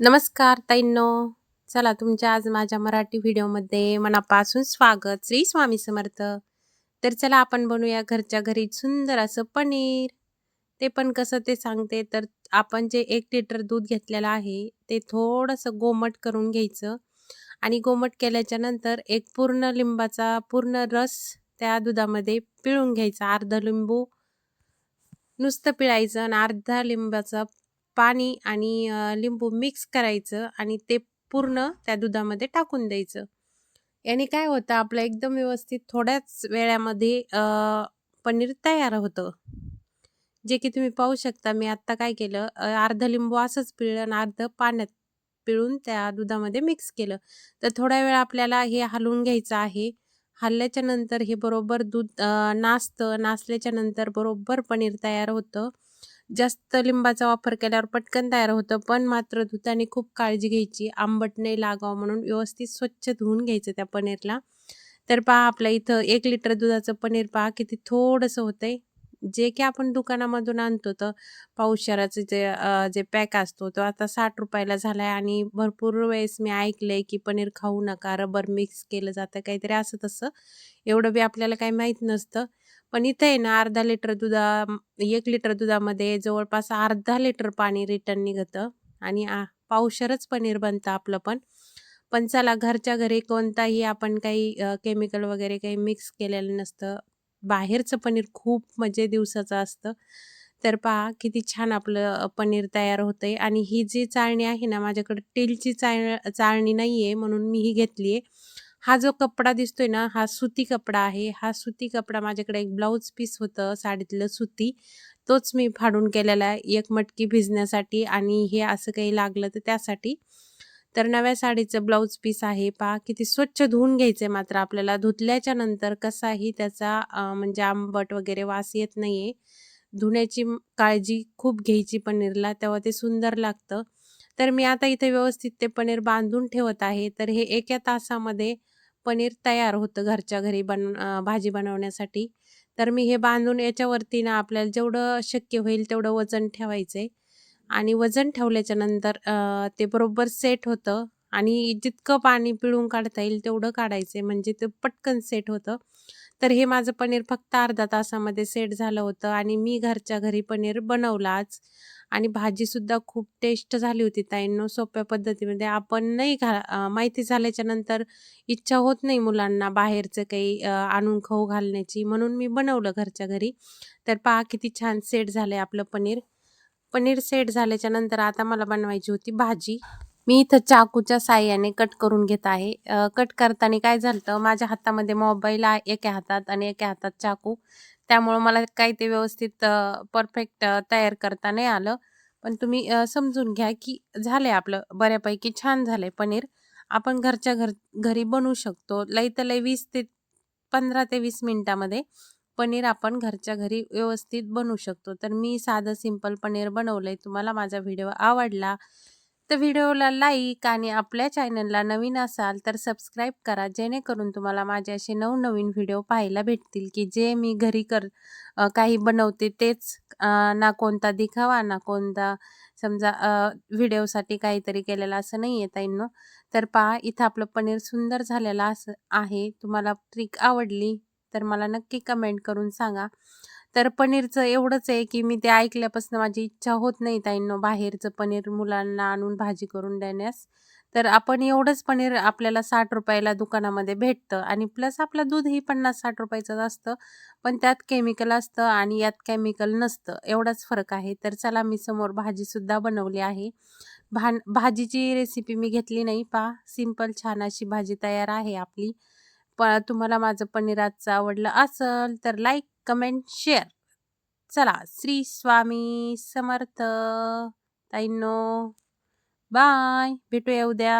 नमस्कार ताईंनो. चला तुमच्या आज माझ्या मराठी व्हिडिओमध्ये मनापासून स्वागत. श्री स्वामी समर्थ. तर चला आपण बनवूया घरच्या घरी सुंदर असं पनीर. ते पण कसं ते सांगते. तर आपण जे एक लिटर दूध घेतलेलं आहे ते थोडंसं गोमट करून घ्यायचं. आणि गोमट केल्याच्यानंतर एक पूर्ण लिंबाचा पूर्ण रस त्या दुधामध्ये पिळून घ्यायचा. अर्धा लिंबू नुसतं पिळायचं आणि अर्धा लिंबाचा पाणी आणि लिंबू मिक्स करायचं आणि ते पूर्ण त्या दुधामध्ये टाकून द्यायचं. याने काय होतं आपलं एकदम व्यवस्थित थोड्याच वेळामध्ये पनीर तयार होतं. जे की तुम्ही पाहू शकता मी आत्ता काय केलं अर्ध लिंबू असंच पिळलं आणि अर्ध पाण्यात पिळून त्या दुधामध्ये मिक्स केलं. तर थोड्या वेळ आपल्याला हे हलवून घ्यायचं आहे. हल्ल्याच्या नंतर हे बरोबर दूध नाचतं नाचल्याच्या नंतर बरोबर पनीर तयार होतं. जास्त लिंबाचा वापर केल्यावर पटकन तयार होतं पण मात्र धुताने खूप काळजी घ्यायची. आंबट नाही लागावं म्हणून व्यवस्थित स्वच्छ धुवून घ्यायचं त्या पनीरला. तर पहा आपल्या इथं एक लिटर दुधाचं पनीर पहा किती थोडंसं होतंय. जे की आपण दुकानामधून आणतो तर पाऊशराचं जे जे पॅक असतो तो आता साठ रुपयाला झाला आहे आणि भरपूर वेळेस मी ऐकलं आहे की पनीर खाऊ नका रबर मिक्स केलं जातं काहीतरी असं तसं. एवढं बी आपल्याला काही माहीत नसतं. पण इथं आहे ना अर्धा लिटर दुधा एक लिटर दुधामध्ये जवळपास अर्धा लिटर पाणी रिटर्न निघतं आणि पावशरच पनीर बनतं आपलं पण. पण चला घरच्या घरी कोणताही आपण काही केमिकल वगैरे काही मिक्स केलेलं नसतं. बाहेरचं पनीर खूप म्हणजे दिवसाचं असतं. तर पहा किती छान आपलं पनीर तयार होतं आहे आणि ही जी चाळणी आहे ना माझ्याकडे टीलची चाळ चाळणी नाही आहे म्हणून मी ही घेतली आहे हा जो कपडा दिसतोय ना हा सुती कपडा आहे. हा सुती कपडा माझ्याकडे एक ब्लाऊज पीस होतं साडीतलं सुती. तोच मी फाडून केलेला आहे एक मटकी भिजण्यासाठी आणि हे असं काही लागलं तर त्यासाठी. तर नव्या साडीचं ब्लाऊज पीस आहे. पहा किती स्वच्छ धुवून घ्यायचं आहे मात्र आपल्याला. धुतल्याच्या नंतर कसाही त्याचा म्हणजे आंबट वगैरे वास येत नाही आहे धुण्याची काळजी खूप घ्यायची पनीरला तेव्हा ते सुंदर लागतं. तर मी आता इथे व्यवस्थित ते पनीर बांधून ठेवत आहे. तर हे एका तासामध्ये पनीर तयार होतं घरच्या घरी बन भाजी बनवण्यासाठी. तर मी हे बांधून याच्यावरती ना आपल्याला जेवढं शक्य होईल तेवढं वजन ठेवायचं आहे आणि वजन ठेवल्याच्या नंतर ते बरोबर सेट होतं. आणि जितकं पाणी पिळून काढता येईल तेवढं काढायचं आहे म्हणजे ते पटकन सेट होतं. तर हे माझं पनीर फक्त अर्धा तासामध्ये सेट झालं होतं आणि मी घरच्या घरी पनीर बनवलाच आणि भाजीसुद्धा खूप टेस्ट झाली होती ताईंनो सोप्या पद्धतीमध्ये. आपण नाही घा माहिती झाल्याच्यानंतर इच्छा होत नाही मुलांना बाहेरचं काही आणून खाऊ घालण्याची. म्हणून मी बनवलं घरच्या घरी. तर पहा किती छान सेट झालं आहे आपलं पनीर. पनीर सेट झाल्याच्यानंतर आता मला बनवायची होती भाजी. मी इथं चाकूच्या साह्याने कट करून घेत आहे. कट करताना काय झालं माझ्या हातामध्ये मोबाईल आहे एका हातात आणि एका हातात चाकू. त्यामुळं मला काही ते व्यवस्थित परफेक्ट तयार करता नाही आलं. पण तुम्ही समजून घ्या की झालंय आपलं बऱ्यापैकी छान झालंय पनीर. आपण घरच्या घर घरी बनवू शकतो. लई तर लई वीस ते पंधरा ते वीस मिनटामध्ये पनीर आपण घरच्या घरी व्यवस्थित बनवू शकतो. तर मी साधं सिंपल पनीर बनवलंय. तुम्हाला माझा व्हिडिओ आवडला तर व्हिडिओला लाईक आणि आपल्या चॅनलला नवीन असाल तर सबस्क्राईब करा जेणेकरून तुम्हाला माझे असे नवनवीन व्हिडिओ पाहायला भेटतील की जे मी घरी कर काही बनवते तेच ना कोणता दिखावा ना कोणता समजा व्हिडिओसाठी काहीतरी केलेलं असं नाही आहे ताईंनो. तर पहा इथं आपलं पनीर सुंदर झालेलं असं आहे. तुम्हाला ट्रिक आवडली तर मला नक्की कमेंट करून सांगा. तर पनीरचं एवढंच आहे की मी ते ऐकल्यापासून माझी इच्छा होत नाही ताईंनो बाहेरचं पनीर मुलांना आणून भाजी करून देण्यास. तर आपण एवढंच पनीर आपल्याला साठ रुपयाला दुकानामध्ये भेटतं आणि प्लस आपलं दूधही पन्नास साठ रुपयाचंच असतं. पण त्यात केमिकल असतं आणि यात केमिकल नसतं. एवढाच फरक आहे. तर चला मी समोर भाजीसुद्धा बनवली आहे. भान भाजीची रेसिपी मी घेतली नाही पा सिंपल छान अशी भाजी तयार आहे आपली. प तुम्हाला माझं पनीराचं आवडलं असेल तर लाईक कमेंट शेअर चला श्री स्वामी समर्थ. ताईनो बाय भेटूया उद्या.